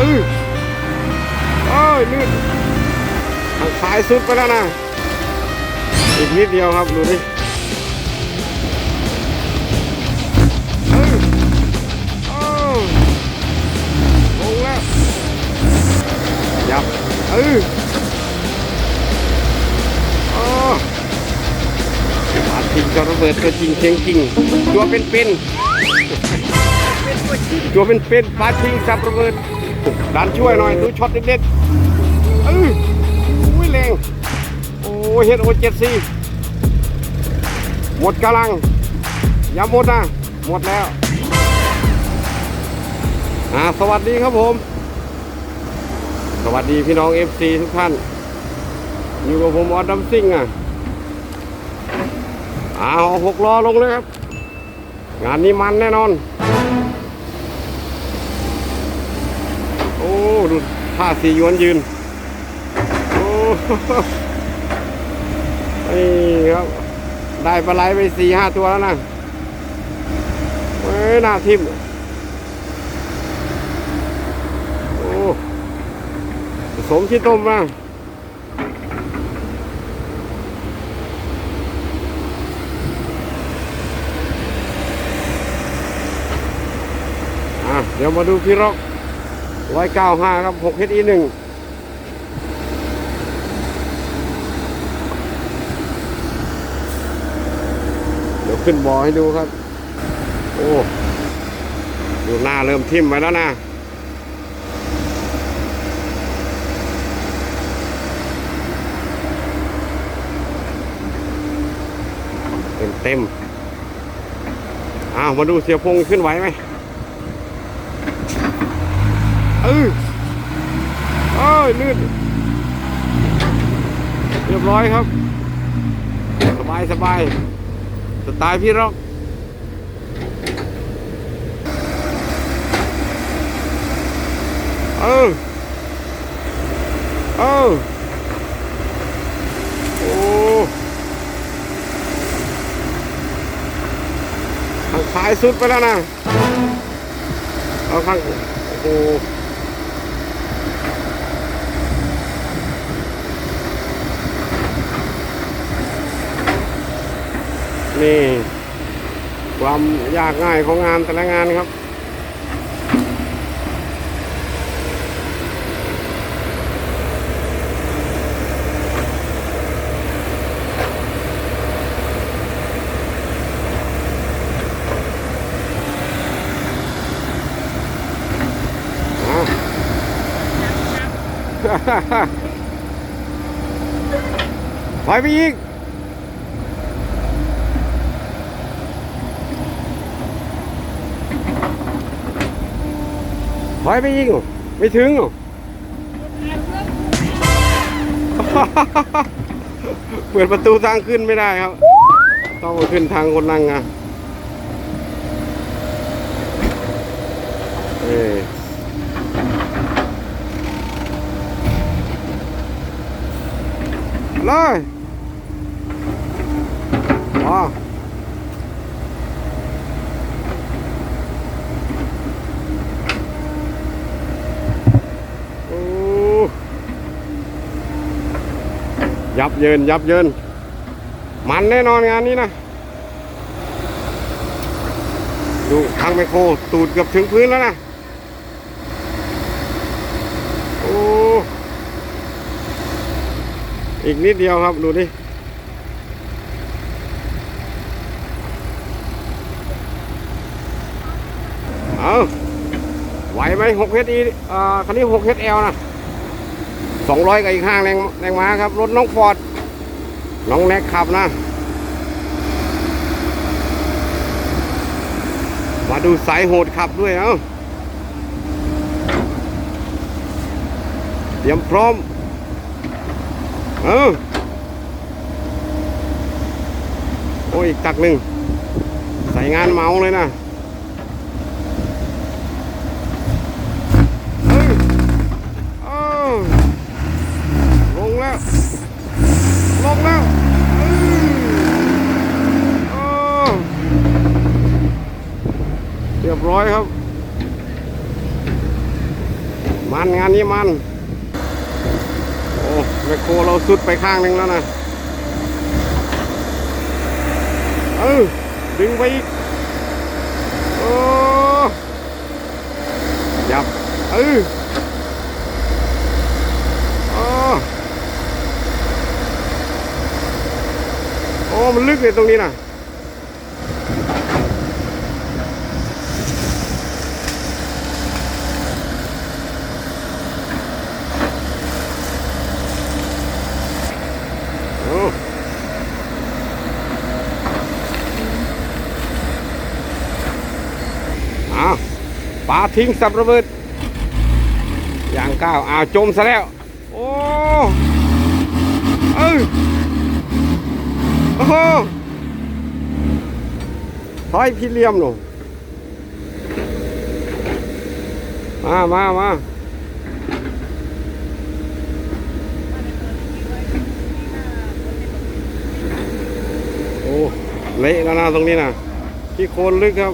เออโอ้ยลื่นทางซ้ายสุดไปแล้วนะ อีกนิดเดียวครับดูดิเออโอ้ลงแล้ว ยับ เออโอ้ปาดทิ้งกับระเบิดตัวจริงเสียงจริง ตัวเป็นเป็นตัวเป็นเป็นๆปาทิ้งกับระเบิด ดันช่วยหน่อย ดูช็อตเด็ดๆเอออุ้ยแรงโอ้เฮ็ดโอเจ็ดสี่หมดกำลัง อย่าหมดนะ หมดแล้วอ่าสวัสดีครับผม สวัสดีพี่น้อง FC ทุกท่าน อยู่กับผมออดดัมซิงอะเอาหกล้อลงเลยครับ งานนี้มันแน่นอน ดูท่าสียวนยืนโอ้นี่ครับ ได้ปลาไหลไปสี่ห้าตัวแล้วนะเอ้ยหน้าทิมโอ้สมที่ต้มมาอะเดี๋ยวมาดูพี่รอก ร้อยเก้าห้าครับหกเฮดอีหนึ่งเดี๋ยวขึ้นบอให้ดูครับ โอ้ดูหน้าเริ่มทิ่มไปแล้วนะเต็มเต็มอ้าวมาดูเสียพงขึ้นไหวไหมเออเอ้ ยลื่น เรียบร้อยครับ สบายสบายสไตล์พี่ร็อกเออเออโอ้ทางซ้ายสุดไปแล้วนะเอาข้างโอ้ นี่ ความยากง่ายของงานแต่ละงานครับถอยไปอีก ถอยไปอีกเหรอไม่ถึงเหรอเปิดประตูทางขึ้นไม่ได้ครับ ต้องขึ้นทางคนนั่งอะเออเลยอ๋อ โอ้ ยับเยินยับเยิน มันแน่นอนงานนี้นะ ดูทางไมโครตูดเกือบถึงพื้นแล้วนะโอ้อีกนิดเดียวครับดูดิเอาไหวไหมหกเฮดอีอ่าคันนี้หกเฮดเอลนะ สองร้อยกับอีกห้างแรงแรงม้าครับ รถน้องฟอร์ด น้องแน็กขับนะ มาดูสายโหดขับด้วยเอ้าเตรียมพร้อม เออโอ้ยอีกตักหนึ่งใส่งานเมาเลยนะ เอ้ยเอ้าลง แล้ว ลงแล้วเยเอ้าเรียบร้อยครับ มันงานนี้มัน โอ้แมคโครเราสุดไปข้างหนึ่งแล้วนะ เออดึงไปอีก โอ้ยับ เออโอ้โอ้ มันลึกเลยตรงนี้นะโอ้อ้าปลาทิ้งสับระเบิดอย่างก้าวอ้าวจมซะแล้ว โอ้ เออ โอ้โหอยพี่เลี่ยมหนูมามามาโอ้เละแล้วนะตรงนี้นะที่โคนลึกครับ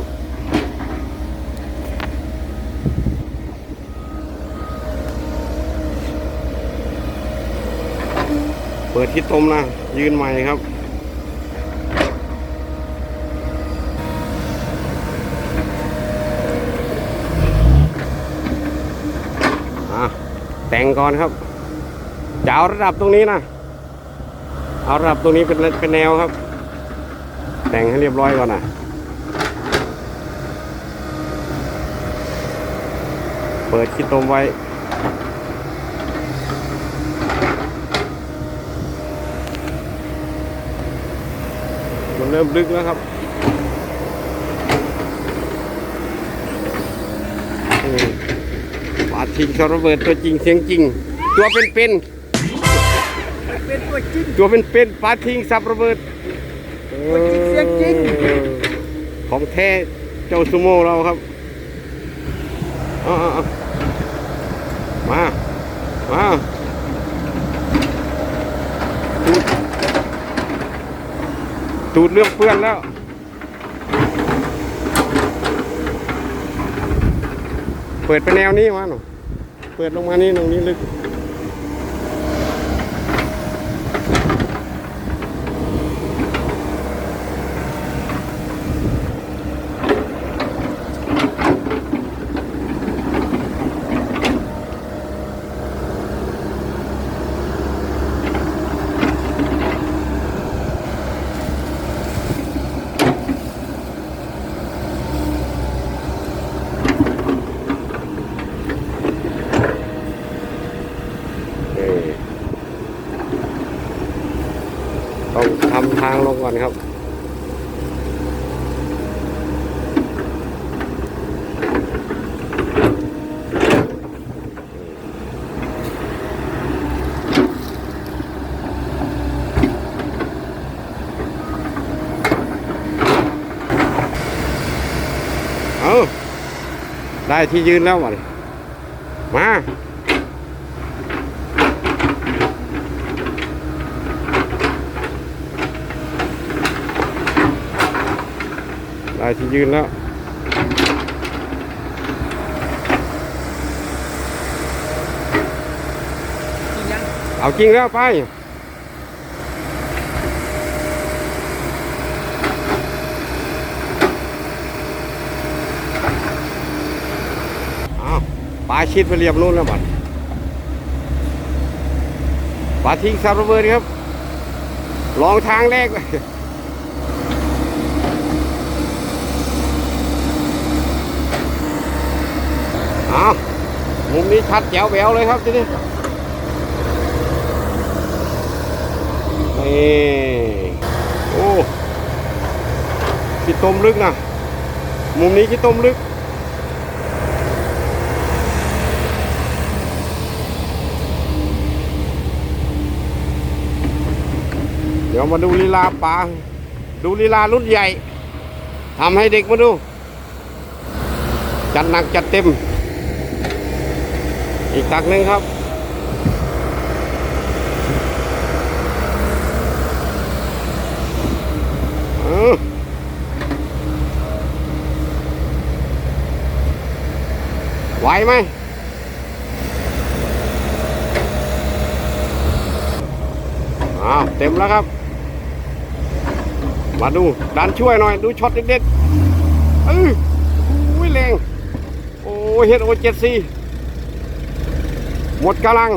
เปิดที่ต้มนะ ยืนใหม่ครับ แต่งก่อนครับจะเอาระดับตรงนี้นะเอาระดับตรงนี้เป็นเป็นแนวครับ แต่งให้เรียบร้อยก่อนนะเปิดขี้ตมไว้มันเริ่มลึกแล้วครับอืม ปลาทิ้งชอระเบิดตัวจริงเสียงจริง ตัวเป็นเป็นเป็นตัวจริงๆตัวเป็นเป็นๆปลาทิ้งสับระเบิดตัวจริงเสียงจริงเออของแท้เจ้าซูโม่เราครับเอาเอาเอามา มาตูดตูดเรื่องเพื่อนแล้วเปิดไปแนวนี้มาหนู เปิดลงมานี่ตรงนี้ลึก เออต้องทำทางลงก่อนครับ เอา ได้ที่ยืนแล้วมามาได้ที่ยืนแล้วจริงยังเอาจริงแล้วไป เอาปลา ชิดไปเรียบนู่นแล้วบัดปลาทิ้งซับระเบิดครับ ลองทางแรกเลยเอามุมนี้ชัดแจ๋วแววเลยครับทีนี้นี่โอ้ขี้ต้มลึกนะ มุมนี้ขี้ต้มลึก ดี๋ยวมาดูลีลาปลาดูลีลารุ่นใหญ่ทำให้เด็กมาดู จัดหนักจัดเต็ม อีกตักหนึ่งครับไหวไหมอ้าวเต็มแล้วครับ มาดูดันช่วยหน่อย ดูช็อตเด็ดๆเอออุ้ยแรง โอ้เฮดโอเจ็ดซีหมดกำลัง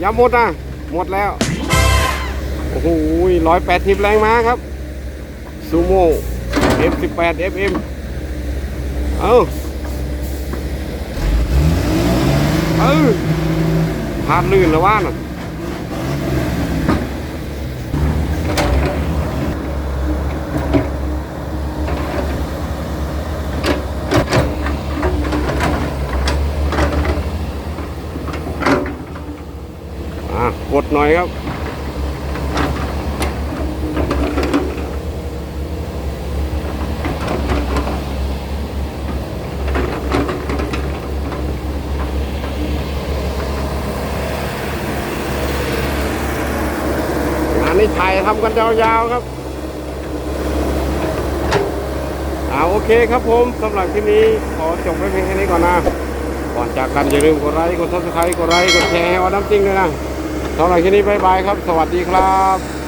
อย่าหมดนะ หมดแล้ว โอ้โหร้อยแปดสิบแรงม้าครับ ซูโม่ F18 FM เอ้าเออพาดลื่นแล้วว่าน่ะอะ กดหน่อยครับ งานนี้ถ่ายทำกันยาวๆครับอาโอเคครับผมสำหรับที่นี้ ขอจบไว้เพียงแค่นี้ก่อนนะ ก่อนจากกันอย่าลืมกดไลค์กดซับสไครต์กดไลค์กดแชร์ให้ว่าน้ำจริงด้วยนะ สำหรับที่นี้บายบายครับ สวัสดีครับ